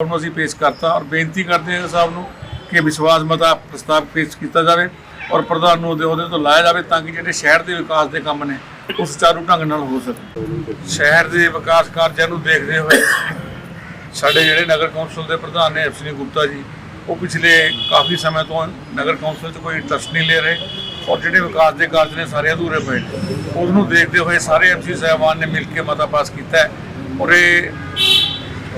ਨੂੰ ਅਸੀਂ ਪੇਸ਼ ਕਰਤਾ ਔਰ ਬੇਨਤੀ ਕਰਦੇ ਹਾਂ ਸਾਹਿਬ ਨੂੰ ਕਿ ਵਿਸ਼ਵਾਸ ਮਤਾ ਪ੍ਰਸਤਾਵ ਪੇਸ਼ ਕੀਤਾ ਜਾਵੇ ਔਰ ਪ੍ਰਧਾਨ ਨੂੰ ਉਹਦੇ ਉਹਦੇ ਤੋਂ ਲਾਇਆ ਜਾਵੇ ਤਾਂ ਕਿ ਜਿਹੜੇ ਸ਼ਹਿਰ ਦੇ ਵਿਕਾਸ ਦੇ ਕੰਮ ਨੇ ਉਹ ਸੁਚਾਰੂ ਢੰਗ ਨਾਲ ਹੋ ਸਕਣ ਸ਼ਹਿਰ ਦੇ ਵਿਕਾਸ ਕਾਰਜਾਂ ਨੂੰ ਦੇਖਦੇ ਹੋਏ ਸਾਡੇ ਜਿਹੜੇ ਨਗਰ ਕੌਂਸਲ ਦੇ ਪ੍ਰਧਾਨ ਨੇ ਐਫਸੀ ਗੁਪਤਾ ਜੀ, ਉਹ ਪਿਛਲੇ ਕਾਫੀ ਸਮੇਂ ਤੋਂ ਨਗਰ ਕੌਂਸਲ 'ਚ ਕੋਈ ਇੰਟਰਸਟ ਨਹੀਂ ਲੈ ਰਹੇ ਔਰ ਜਿਹੜੇ ਵਿਕਾਸ ਦੇ ਕਾਰਜ ਨੇ ਸਾਰੇ ਅਧੂਰੇ ਪਏ ਉਸ ਨੂੰ ਦੇਖਦੇ ਹੋਏ ਸਾਰੇ ਐਮਸੀ ਸਾਹਿਬਾਨ ਨੇ ਮਿਲ ਕੇ ਮਤਾ ਪਾਸ ਕੀਤਾ ਹੈ ਔਰ ਇਹ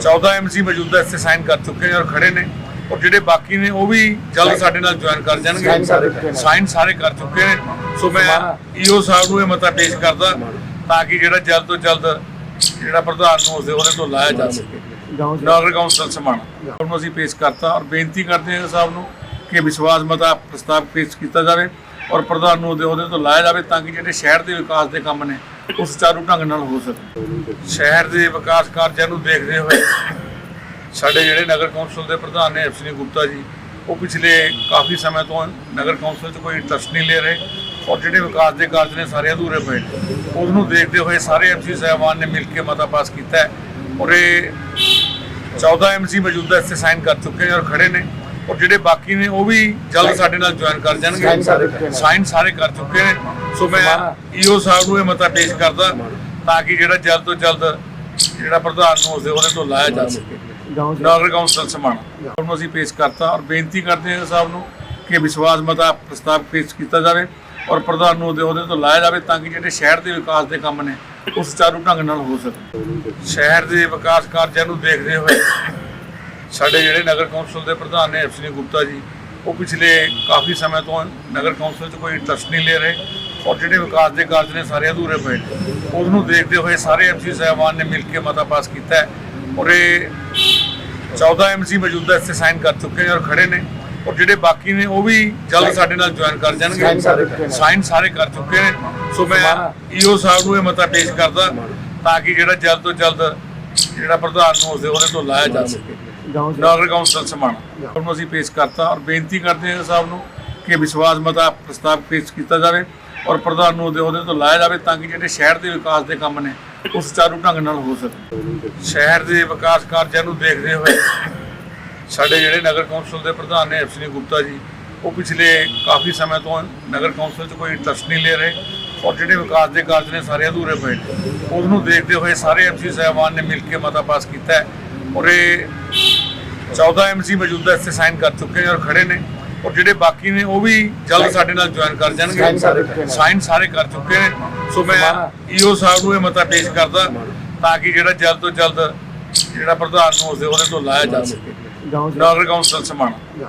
14 ਐਮਸੀ ਮੌਜੂਦਾ ਇੱਥੇ ਸਾਈਨ ਕਰ ਚੁੱਕੇ ਨੇ ਔਰ ਖੜੇ ਨੇ। ਔਰ ਜਿਹੜੇ ਬਾਕੀ ਨੇ ਉਹ ਵੀ ਜਲਦ ਸਾਡੇ ਨਾਲ ਜੁਆਇਨ ਕਰ ਜਾਣਗੇ। ਸਾਈਨ ਸਾਰੇ ਕਰ ਚੁੱਕੇ ਨੇ। ਸੋ ਮੈਂ ਈਓ ਸਾਹਿਬ ਨੂੰ ਇਹ ਮਤਾ ਪੇਸ਼ ਕਰਦਾ ਤਾਂ ਕਿ ਜਿਹੜਾ ਜਲਦ ਤੋਂ ਜਲਦ ਜਿਹੜਾ ਪ੍ਰਧਾਨ ਨੂੰ ਉਸਦੇ ਉਹਦੇ ਤੋਂ ਲਾਇਆ ਜਾ ਸਕੇ। ਨਗਰ ਕੌਂਸਲ ਸਮਾਣਾ। ਉਹਨੂੰ ਅਸੀਂ ਪੇਸ਼ ਕਰਤਾ ਔਰ ਬੇਨਤੀ ਕਰਦੇ ਹਾਂ ਸਾਹਿਬ ਨੂੰ ਕਿ ਵਿਸ਼ਵਾਸ ਮਤਾ ਪ੍ਰਸਤਾਵ ਪੇਸ਼ ਕੀਤਾ ਜਾਵੇ ਔਰ ਪ੍ਰਧਾਨ ਨੂੰ ਉਹਦੇ ਉਹਦੇ ਤੋਂ ਲਾਇਆ ਜਾਵੇ ਤਾਂ ਕਿ ਜਿਹੜੇ ਸ਼ਹਿਰ ਦੇ ਵਿਕਾਸ ਦੇ ਕੰਮ ਨੇ ਉਹ ਸੁਚਾਰੂ ਢੰਗ ਨਾਲ ਹੋ ਸਕੇ। ਸ਼ਹਿਰ ਦੇ ਵਿਕਾਸ ਕਾਰਜਾਂ ਨੂੰ ਦੇਖਦੇ ਹੋਏ ਸਾਡੇ ਜਿਹੜੇ ਨਗਰ ਕੌਂਸਲ ਦੇ ਪ੍ਰਧਾਨ ਨੇ ਐਫਸੀ ਗੁਪਤਾ ਜੀ, ਉਹ ਪਿਛਲੇ ਕਾਫੀ ਸਮੇਂ ਤੋਂ ਨਗਰ ਕੌਂਸਲ 'ਚ ਕੋਈ ਇੰਟਰਸਟ ਨਹੀਂ ਲੈ ਰਹੇ ਔਰ ਜਿਹੜੇ ਵਿਕਾਸ ਦੇ ਕਾਰਜ ਨੇ ਸਾਰੇ ਅਧੂਰੇ ਪਏ ਉਸ ਨੂੰ ਦੇਖਦੇ ਹੋਏ ਸਾਰੇ ਐਮਸੀ ਸਾਹਿਬਾਨ ਨੇ ਮਿਲ ਕੇ ਮਤਾ ਪਾਸ ਕੀਤਾ ਹੈ ਔਰ ਇਹ 14 ਐਮਸੀ ਮੌਜੂਦਾ ਇੱਥੇ ਸਾਈਨ ਕਰ ਚੁੱਕੇ ਨੇ ਔਰ ਖੜੇ ਨੇ। ਔਰ ਜਿਹੜੇ ਬਾਕੀ ਨੇ ਉਹ ਵੀ ਜਲਦ ਸਾਡੇ ਨਾਲ ਜੁਆਇਨ ਕਰ ਜਾਣਗੇ। ਸਾਈਨ ਸਾਰੇ ਕਰ ਚੁੱਕੇ ਨੇ। ਸੋ ਮੈਂ ਈਓ ਸਾਹਿਬ ਨੂੰ ਇਹ ਮਤਾ ਪੇਸ਼ ਕਰਦਾ ਤਾਂ ਕਿ ਜਿਹੜਾ ਜਲਦ ਤੋਂ ਜਲਦ ਜਿਹੜਾ ਪ੍ਰਧਾਨ ਨੂੰ ਉਸਦੇ ਉਹਦੇ ਤੋਂ ਲਾਇਆ ਜਾ ਸਕੇ। ਨਗਰ ਕੌਂਸਲ ਸਮਾਣਾ। ਉਹਨੂੰ ਅਸੀਂ ਪੇਸ਼ ਕਰਤਾ ਔਰ ਬੇਨਤੀ ਕਰਦੇ ਹਾਂ ਸਾਹਿਬ ਨੂੰ ਕਿ ਵਿਸ਼ਵਾਸ ਮਤਾ ਪ੍ਰਸਤਾਵ ਪੇਸ਼ ਕੀਤਾ ਜਾਵੇ ਔਰ ਪ੍ਰਧਾਨ ਨੂੰ ਉਹਦੇ ਉਹਦੇ ਤੋਂ ਲਾਇਆ ਜਾਵੇ ਤਾਂ ਕਿ ਜਿਹੜੇ ਸ਼ਹਿਰ ਦੇ ਵਿਕਾਸ ਦੇ ਕੰਮ ਨੇ ਉਹ ਸੁਚਾਰੂ ਢੰਗ ਨਾਲ ਹੋ ਸਕਣ। ਸ਼ਹਿਰ ਦੇ ਵਿਕਾਸ ਕਾਰਜਾਂ ਨੂੰ ਦੇਖਦੇ ਹੋਏ ਸਾਡੇ ਜਿਹੜੇ ਨਗਰ ਕੌਂਸਲ ਦੇ ਪ੍ਰਧਾਨ ਨੇ ਐਫਸੀ ਗੁਪਤਾ ਜੀ ਉਹ ਪਿਛਲੇ ਕਾਫੀ ਸਮੇਂ ਤੋਂ ਨਗਰ ਕੌਂਸਲ 'ਚ ਕੋਈ ਇੰਟਰਸਟ ਨਹੀਂ ਲੈ ਰਹੇ ਔਰ ਜਿਹੜੇ ਵਿਕਾਸ ਦੇ ਕਾਰਜ ਨੇ ਸਾਰੇ ਅਧੂਰੇ ਪਏ ਨੇ। ਉਸ ਨੂੰ ਦੇਖਦੇ ਹੋਏ ਸਾਰੇ ਐਮਸੀ ਸਾਹਿਬਾਨ ਨੇ ਮਿਲ ਕੇ ਮਤਾ ਪਾਸ ਕੀਤਾ ਔਰ ਇਹ 14 ਐਮਸੀ ਮੌਜੂਦਾ ਇੱਥੇ ਸਾਈਨ ਕਰ ਚੁੱਕੇ ਨੇ ਔਰ ਖੜੇ ਨੇ ਔਰ ਜਿਹੜੇ ਬਾਕੀ ਨੇ ਉਹ ਵੀ ਜਲਦ ਸਾਡੇ ਨਾਲ ਜੁਆਇਨ ਕਰ ਜਾਣਗੇ। ਸਾਈਨ ਸਾਰੇ ਕਰ ਚੁੱਕੇ ਨੇ। ਸੋ ਮੈਂ ਈਓ ਸਾਹਿਬ ਨੂੰ ਇਹ ਮਤਾ ਪੇਸ਼ ਕਰਦਾ ਤਾਂ ਕਿ ਜਿਹੜਾ ਜਲਦ ਤੋਂ ਜਲਦ ਜਿਹੜਾ ਪ੍ਰਧਾਨ ਨੂੰ ਉਸਦੇ ਉਹਦੇ ਤੋਂ ਲਾਇਆ ਜਾ ਸਕੇ। ਨਗਰ ਕੌਂਸਲ ਸਮਾਣਾ ਉਹਨੂੰ ਅਸੀਂ ਪੇਸ਼ ਕਰਤਾ ਔਰ ਬੇਨਤੀ ਕਰਦੇ ਹਾਂ ਸਾਹਿਬ ਨੂੰ ਕਿ ਵਿਸ਼ਵਾਸ ਮਤਾ ਪ੍ਰਸਤਾਵ ਪੇਸ਼ ਕੀਤਾ ਜਾਵੇ ਔਰ ਪ੍ਰਧਾਨ ਨੂੰ ਉਹਦੇ ਉਹਦੇ ਤੋਂ ਲਾਇਆ ਜਾਵੇ ਤਾਂ ਕਿ ਜਿਹੜੇ ਸ਼ਹਿਰ ਦੇ ਵਿਕਾਸ ਦੇ ਕੰਮ ਨੇ, ਉਹ ਸੁਚਾਰੂ ਢੰਗ ਨਾਲ ਹੋ ਸਕੇ ਸ਼ਹਿਰ ਦੇ ਵਿਕਾਸ ਕਾਰਜਾਂ ਨੂੰ ਦੇਖਦੇ ਹੋਏ ਸਾਡੇ ਜਿਹੜੇ ਨਗਰ ਕੌਂਸਲ ਦੇ ਪ੍ਰਧਾਨ ਨੇ ਐਫਸੀ ਗੁਪਤਾ ਜੀ, ਉਹ ਪਿਛਲੇ ਕਾਫੀ ਸਮੇਂ ਤੋਂ ਨਗਰ ਕੌਂਸਲ 'ਚ ਕੋਈ ਇੰਟਰਸਟ ਨਹੀਂ ਲੈ ਰਹੇ ਔਰ ਜਿਹੜੇ ਵਿਕਾਸ ਦੇ ਕਾਰਜ ਨੇ ਸਾਰੇ ਅਧੂਰੇ ਪਏ ਨੇ। ਉਸ ਨੂੰ ਦੇਖਦੇ ਹੋਏ ਸਾਰੇ ਐਮਸੀ ਸਾਹਿਬਾਨ ਨੇ ਮਿਲ ਕੇ ਮਤਾ ਪਾਸ ਕੀਤਾ ਹੈ ਔਰ ਇਹ 14 ਐਮਸੀ ਮੌਜੂਦਾ ਇੱਥੇ ਸਾਈਨ ਕਰ ਚੁੱਕੇ ਨੇ ਔਰ ਖੜੇ ਨੇ। ਔਰ ਜਿਹੜੇ ਬਾਕੀ ਨੇ ਉਹ ਵੀ ਜਲਦ ਸਾਡੇ ਨਾਲ ਜੁਆਇਨ ਕਰ ਜਾਣਗੇ। ਸਾਈਨ ਸਾਰੇ ਕਰ ਚੁੱਕੇ ਨੇ। ਸੋ ਮੈਂ ਈਓ ਸਾਹਿਬ ਨੂੰ ਇਹ ਮਤਾ ਪੇਸ਼ ਕਰਦਾ ਤਾਂ ਕਿ ਜਿਹੜਾ ਜਲਦ ਤੋਂ ਜਲਦ ਜਿਹੜਾ ਪ੍ਰਧਾਨ ਨੂੰ ਉਸਦੇ ਉਹਦੇ ਤੋਂ ਲਾਇਆ ਜਾ ਸਕੇ। ਨਗਰ ਕੌਂਸਲ ਸਮਾਣਾ